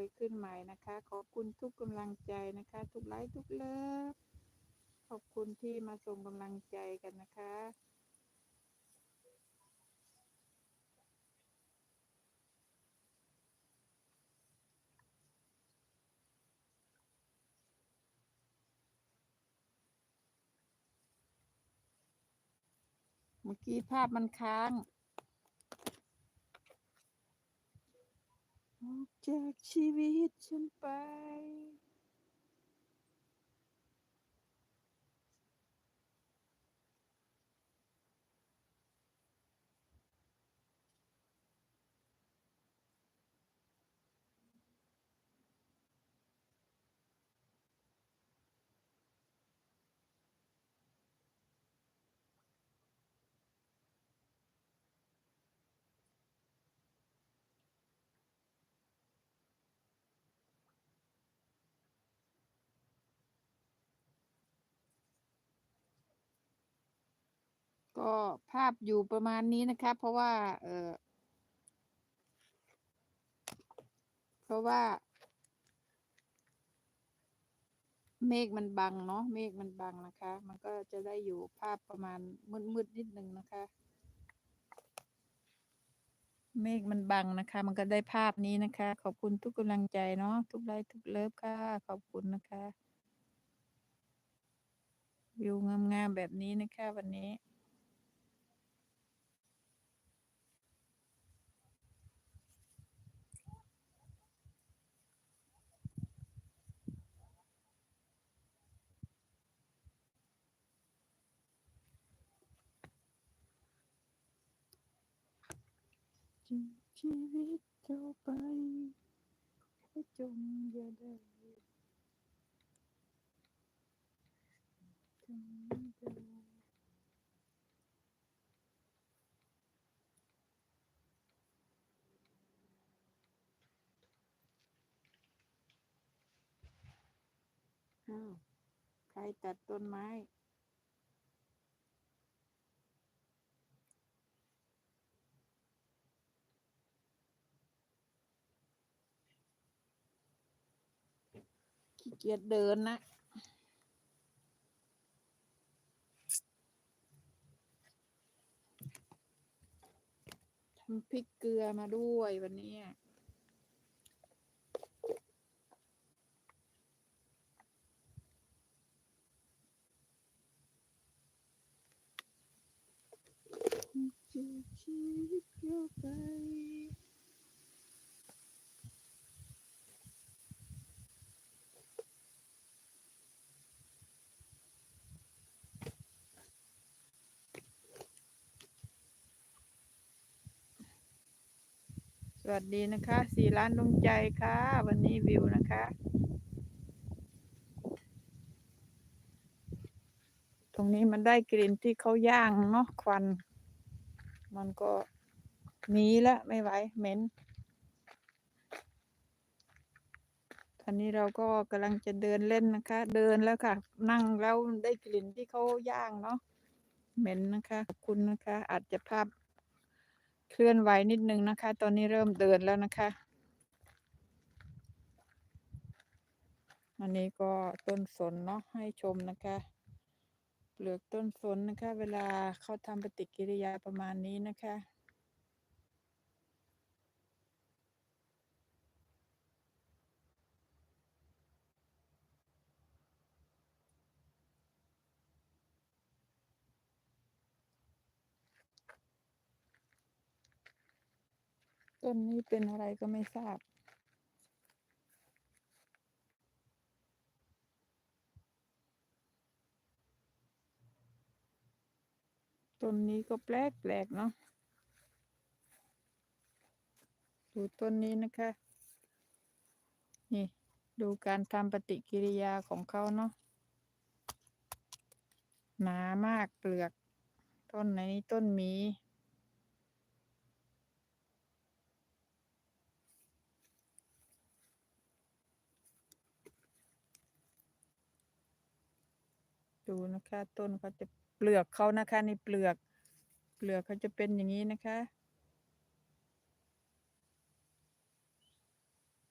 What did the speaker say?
เลยขึ้นใหม่นะคะ ขอบคุณทุกกำลังใจนะคะ ทุกไลค์ทุกเลิฟขอบคุณที่มาส่งกำลังใจกันนะคะเมื่อกี้ภาพมันค้าง ออกจากชีวิตฉันไป ก็ภาพอยู่ประมาณนี้นะคะเพราะว่า เออเพราะว่า เมฆมันบังเนาะเมฆมันบังนะคะ มันก็จะได้อยู่ภาพประมาณมืดๆนิดนึงนะคะ เมฆมันบังนะคะ มันก็ได้ภาพนี้นะคะ ขอบคุณทุกกำลังใจเนาะทุกไลค์ทุกเลิฟค่ะ ขอบคุณนะคะวิวงามๆแบบนี้นะคะวันนี้ ชีวิตต่อไปให้จงอย่าได้จงอย่าได้อ้าวใครตัดต้นไม้ ขี้เกียจเดินนะ ทำพริกเกลือมาด้วยวันนี้ชีวิตเข้าไป วัสดีนะคะ สี่ล้านดวงใจค่ะ วันนี้วิวนะคะ ตรงนี้มันได้กลิ่นที่เขาย่างเนาะควัน มันก็หนีละไม่ไหวเหม็นตอนนี้เราก็กำลังจะเดินเล่นนะคะ เดินแล้วค่ะ นั่งแล้วได้กลิ่นที่เขาย่างเนาะเหม็นนะคะขอบคุณนะคะอาจจะภาพ เคลื่อนไหวนิดนึงนะคะ ตอนนี้เริ่มเดินแล้วนะคะอันนี้ก็ต้นสนเนาะให้ชมนะคะเปลือกต้นสนนะคะ เวลาเขาทำปฏิกิริยาประมาณนี้นะคะ ต้นนี้เป็นอะไรก็ไม่ทราบ ต้นนี้ก็แปลกแปลกเนาะดูต้นนี้นะคะ นี่ ดูการทำปฏิกิริยาของเขาเนาะหนามากเปลือก ต้นไหนนี้ต้นหมี ดูนะคะ ต้นเขาจะเปลือกเขานะคะในเปลือก เปลือกเขาจะเป็นอย่างนี้นะคะ